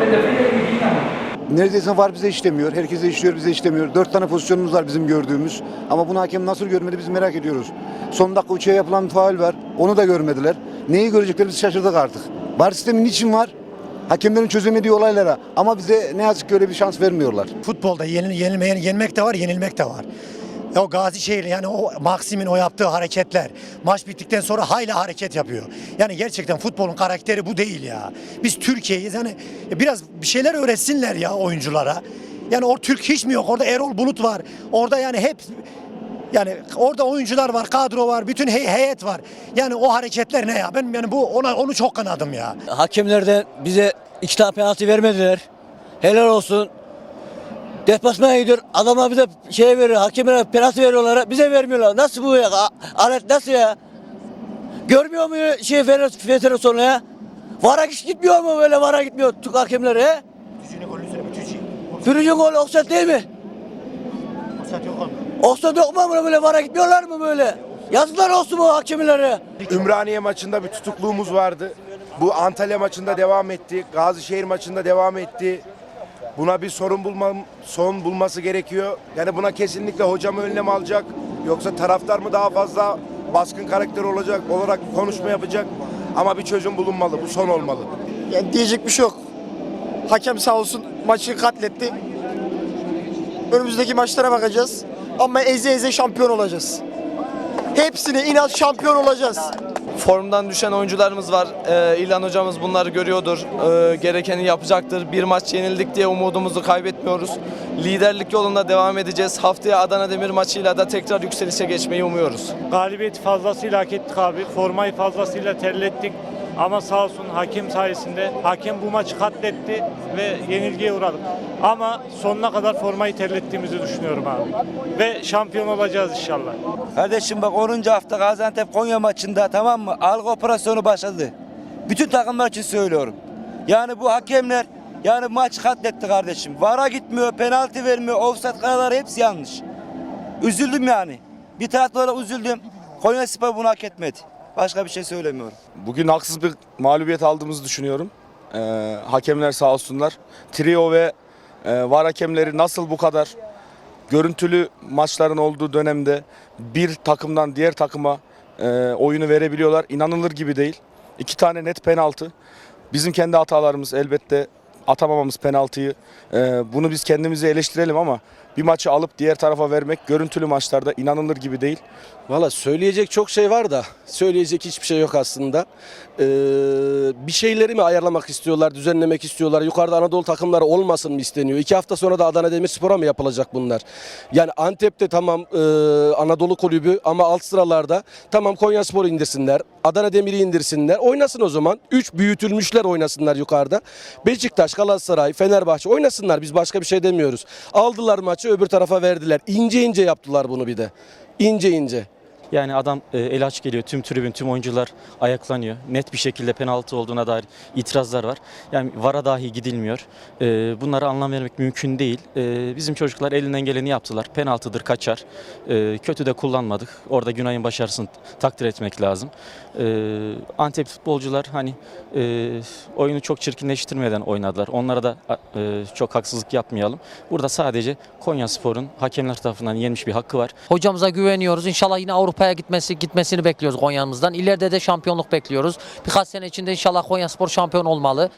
wenn der Fehler im Gegner hat. Neredeyse var bize işlemiyor. Herkese işliyor bize işlemiyor. Dört tane pozisyonumuz var bizim gördüğümüz. Ama bunu hakem nasıl görmedi biz merak ediyoruz. Son dakika uçağa yapılan bir faul var. Onu da görmediler. Neyi görecekler biz şaşırdık artık. Var sistemi niçin var? Hakemlerin çözemediği olaylara. Ama bize ne yazık ki öyle bir şans vermiyorlar. Futbolda yenil, yenilmeyen yenmek de var, yenilmek de var. O Gazişehir yani o Maksim'in o yaptığı hareketler maç bittikten sonra hala hareket yapıyor. Yani gerçekten futbolun karakteri bu değil ya. Biz Türkiye'yiz yani biraz bir şeyler öğretsinler ya oyunculara. Yani o Türk hiç mi yok? Orada Erol Bulut var. Orada yani hep yani orada oyuncular var, kadro var, bütün hey- heyet var. Yani o hareketler ne ya? Ben yani bu ona onu çok kınadım ya. Hakemlerden bize iki tane penaltı vermediler. Helal olsun. Deplasmana gidiyor. Adamlar bize şey veriyor. Hakemlere penaltı veriyorlar. Bize vermiyorlar. Nasıl bu ya? Alet nasıl ya? Görmüyor mu şey federasyonu ya? Vara hiç gitmiyor mu böyle vara gitmiyor Türk hakemleri he? Fürücün gol offside değil mi? Offside yok mu böyle vara gitmiyorlar mı böyle? Yazıklar olsun bu hakemlere. Ümraniye maçında bir tutukluğumuz vardı. Bu Antalya maçında devam etti. Gazişehir maçında devam etti. Buna bir sorun bulmam, son bulması gerekiyor. Yani buna kesinlikle hocam önlem alacak. Yoksa taraftar mı daha fazla baskın karakter olacak olarak konuşma yapacak. Ama bir çözüm bulunmalı. Bu son olmalı. Yani diyecek bir şey yok. Hakem sağ olsun maçı katletti. Önümüzdeki maçlara bakacağız. Ama eze eze şampiyon olacağız. Hepsine inat şampiyon olacağız. Formdan düşen oyuncularımız var. Ee, İlhan hocamız bunları görüyordur. Ee, gerekeni yapacaktır. Bir maç yenildik diye umudumuzu kaybetmiyoruz. Liderlik yolunda devam edeceğiz. Haftaya Adana Demir maçıyla da tekrar yükselişe geçmeyi umuyoruz. Galibiyeti fazlasıyla hak ettik abi. Formayı fazlasıyla terlettik. Ama sağ olsun hakem sayesinde hakem bu maçı katletti ve yenilgiye uğradık. Ama sonuna kadar formayı terlettiğimizi düşünüyorum abi. Ve şampiyon olacağız inşallah. Kardeşim bak 10. hafta Gaziantep Konya maçında tamam mı? Algı operasyonu başladı. Bütün takımlar için söylüyorum. Yani bu hakemler yani maç katletti kardeşim. Vara gitmiyor, penaltı vermiyor, offside kararları hepsi yanlış. Üzüldüm yani. Bir taraflara üzüldüm. Konya Spor bunu hak etmedi. Başka bir şey söylemiyorum. Bugün haksız bir mağlubiyet aldığımızı düşünüyorum. Ee, hakemler sağ olsunlar. Trio ve e, var hakemleri nasıl bu kadar görüntülü maçların olduğu dönemde bir takımdan diğer takıma e, oyunu verebiliyorlar. İnanılır gibi değil. İki tane net penaltı. Bizim kendi hatalarımız elbette atamamamız penaltıyı. E, bunu biz kendimizi eleştirelim ama bir maçı alıp diğer tarafa vermek görüntülü maçlarda inanılır gibi değil. Valla söyleyecek çok şey var da söyleyecek hiçbir şey yok aslında. Ee, bir şeyleri mi ayarlamak istiyorlar, düzenlemek istiyorlar? Yukarıda Anadolu takımları olmasın mı isteniyor? İki hafta sonra da Adana Demirspor'a mı yapılacak bunlar? Yani Antep'te tamam e, Anadolu kulübü ama alt sıralarda tamam Konya Spor'u indirsinler, Adana Demir'i indirsinler. Oynasın o zaman. Üç büyütülmüşler oynasınlar yukarıda. Beşiktaş, Galatasaray, Fenerbahçe oynasınlar. Biz başka bir şey demiyoruz. Aldılar maçı öbür tarafa verdiler. İnce ince yaptılar bunu bir de. İnce ince. Yani adam e, el aç geliyor. Tüm tribün, tüm oyuncular ayaklanıyor. Net bir şekilde penaltı olduğuna dair itirazlar var. Yani VAR'a dahi gidilmiyor. E, bunlara anlam vermek mümkün değil. E, bizim çocuklar elinden geleni yaptılar. Penaltıdır, kaçar. E, kötü de kullanmadık. Orada Günay'ın başarısını takdir etmek lazım. E, Antep futbolcular hani e, oyunu çok çirkinleştirmeden oynadılar. Onlara da e, çok haksızlık yapmayalım. Burada sadece Konya Spor'un hakemler tarafından yenmiş bir hakkı var. Hocamıza güveniyoruz. İnşallah yine Avrupa'ya gitmesi gitmesini bekliyoruz Konya'mızdan. İleride de şampiyonluk bekliyoruz. Birkaç sene içinde inşallah Konyaspor şampiyon olmalı.